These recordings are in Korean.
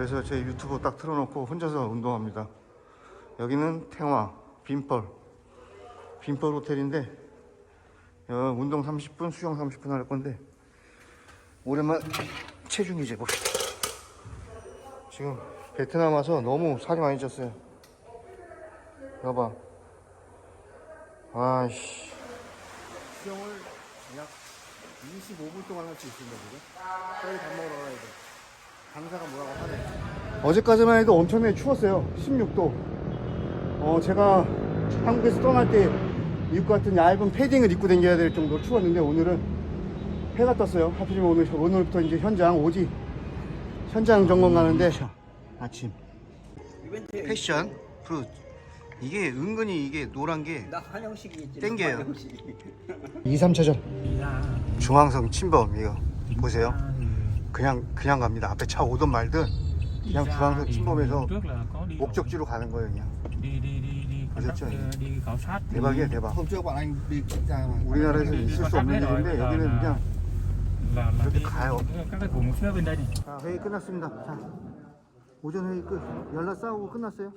그래서 제 유튜브 딱 틀어놓고 혼자서 운동합니다. 여기는 탱화 빈펄 빈펄 호텔인데 어, 운동 30분 수영 30분 할 건데 오랜만 체중 이제 봅시다. 지금 베트남 와서 너무 살이 많이 쪘어요. 여봐. 아이씨. 수영을 약 25분 동안 할 수 있습니다, 지금. 빨리 밥 먹으러 가야 돼. 강사가 뭐라고 하네. 어제까지만 해도 엄청나게 추웠어요. 16도. 어, 제가 한국에서 떠날 때 미국 같은 얇은 패딩을 입고 다녀야 될 정도로 추웠는데 오늘은 해가 떴어요. 하필이면 오늘, 오늘부터 이제 현장 오지. 현장 점검 가는데. 아침. 패션, 프루트. 이게 은근히 이게 노란 게. 땡겨요. 한영식이. 2, 3차전 중앙성 침범 이거 보세요 그냥 그냥 갑니다. 앞에 차 오든 말든 그냥 중앙성 침범해서 목적지로 가는 거예요 그냥. sát 대박이에요 대박. 우리나라에서 있을 수 없는 일인데 여기는 그냥 이렇게 가요. 자 회의 끝났습니다. 자 오전 회의 끝. 연락 싸우고 끝났어요?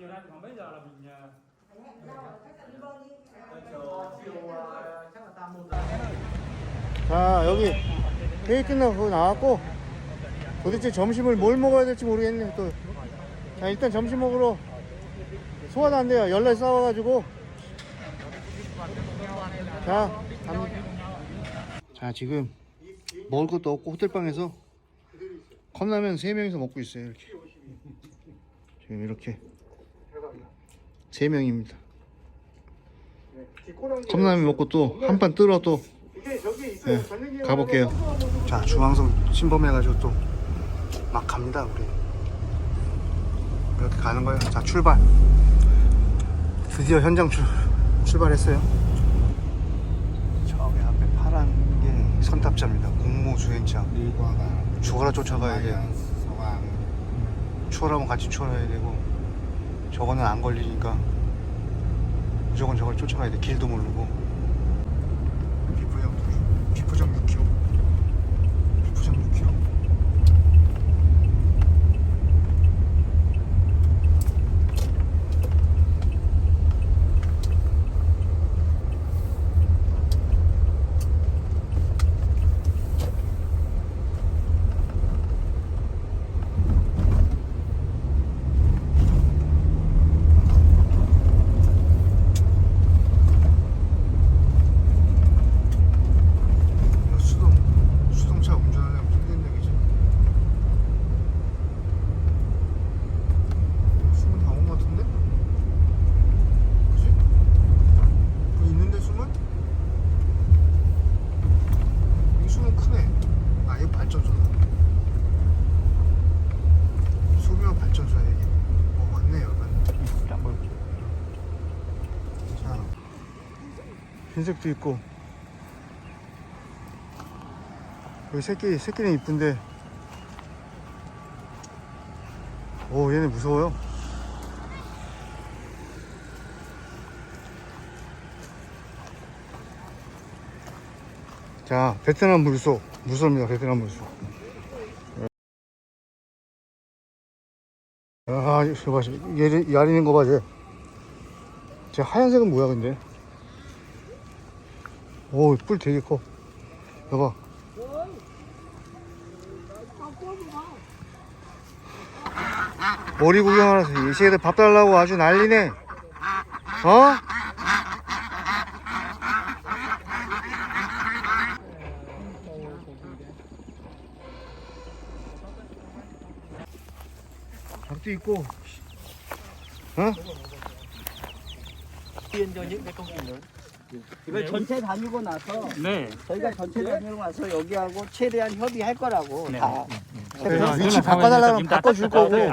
자 여기 회의 끝나고 나왔고 도대체 점심을 뭘 먹어야 될지 모르겠네 또. 자 일단 점심 먹으러 소화도 안 돼요. 연락 싸워가지고. 자 갑니다. 자 지금 먹을 것도 없고 호텔방에서 컵라면 3명이서 먹고 있어요 이렇게. 지금 이렇게. 3명입니다. 컵라면 먹고 또 한판 뜰어 또. 네, 가볼게요. 자 중앙선 침범해가지고 또 막 갑니다 우리. 이렇게 가는 거예요. 자 출발. 드디어 현장 출, 출발했어요. 저기 앞에 파란 게 선탑자입니다. cả 죽어라 쫓아가야 돼요. 추월하면 같이 추월해야 되고 저거는 안 걸리니까 무조건 저걸 쫓아가야 돼. 길도 모르고 비포장 비포장 6km 비포장 6km 이거 수동 수동차 운전하려면 힘든 얘기지 숨은 다 온 것 같은데? 그지? 뭐 있는데 숨은? 이 숨은 크네 아 이거 발전소다 소비와 발전소야 이게 어 맞네요 맞네 자 흰색도 있고. 여기 새끼 새끼는 이쁜데. 오 얘네 무서워요. 자 베트남 물소. 무섭니다 베트남 물소. 아 이거 봐 얘 야리는 거봐 쟤. 쟤 하얀색은 뭐야 근데 오 뿔 되게 커. 여봐. 머리 구경하라서 이 새끼들 밥 달라고 아주 난리네. 어? 밥도 있고. 어? 이걸 전체 다니고 나서 네 저희가 전체 다니고 나서 여기하고 최대한 협의할 거라고 네. 다. 그래서 위치 바꿔달라면 바꿔줄 거고 네,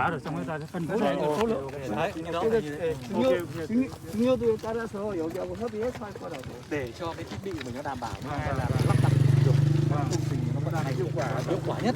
중요, 중요도에 따라서 여기하고 협의해서 할 거라고. để cho cái thiết bị của mình nó đảm bảo nó là lắp đặt được công trình nó có đạt hiệu quả hiệu quả nhất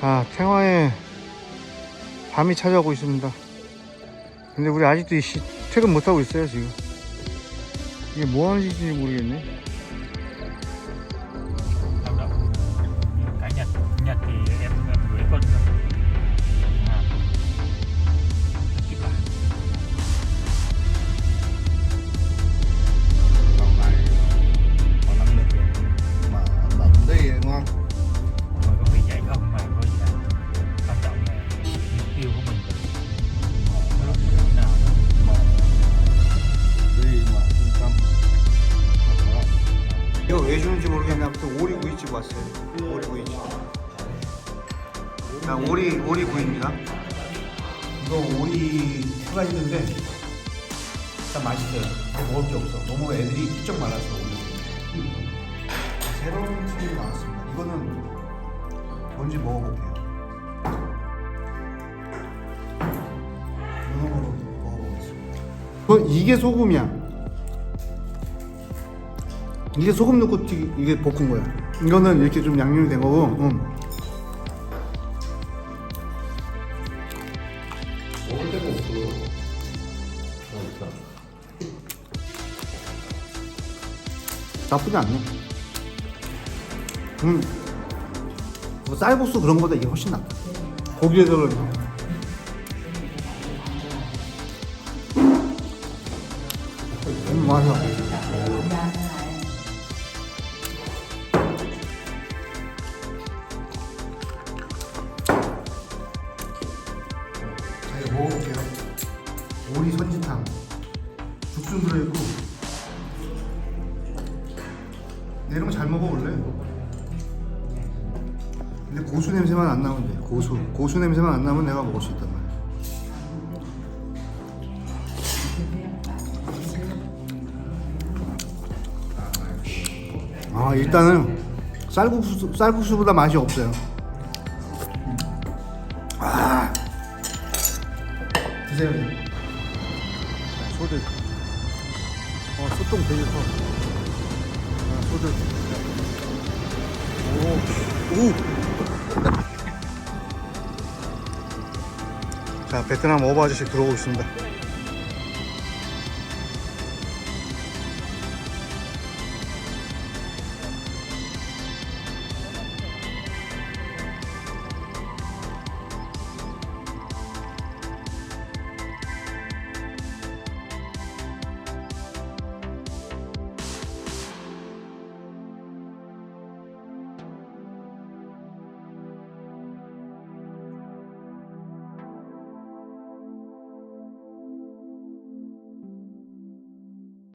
자, 태화에 밤이 찾아오고 있습니다. 근데 우리 아직도 퇴근 못하고 있어요, 지금. 이게 뭐 하는 짓인지 모르겠네. 오리구이집 왔어요. 오리 구이집 자 오리 오리 구이입니다. 이거 오리가 있는데 일단 맛있어요. 먹을 게 없어. 너무 애들이 삐쩍 말라서 오리 새로운 튀김이 나왔습니다. 이거는 뭔지 먹어볼게요. 어, 이게 소금이야. 이게 소금 넣고 튀기, 이게 볶은 거야. 이거는 이렇게 좀 양념이 된 거고, 응. 먹을 데가 없어. 나쁘지 않네. 음. 뭐 쌀국수 그런 거보다 이게 훨씬 낫다. 고기에 들어있는 거. 음, 맞아. 근데 고수 냄새만 안 나면 돼. 고수. 고수 냄새만 안 나면 내가 먹을 수 있단 말이야. 아, 일단은 쌀국수, 쌀국수보다 맛이 없어요. 아. 드세요. 소들. 어, 소똥 되게 커. 아, 소들. 오, 오. 자, 베트남 어버 아저씨 들어오고 있습니다.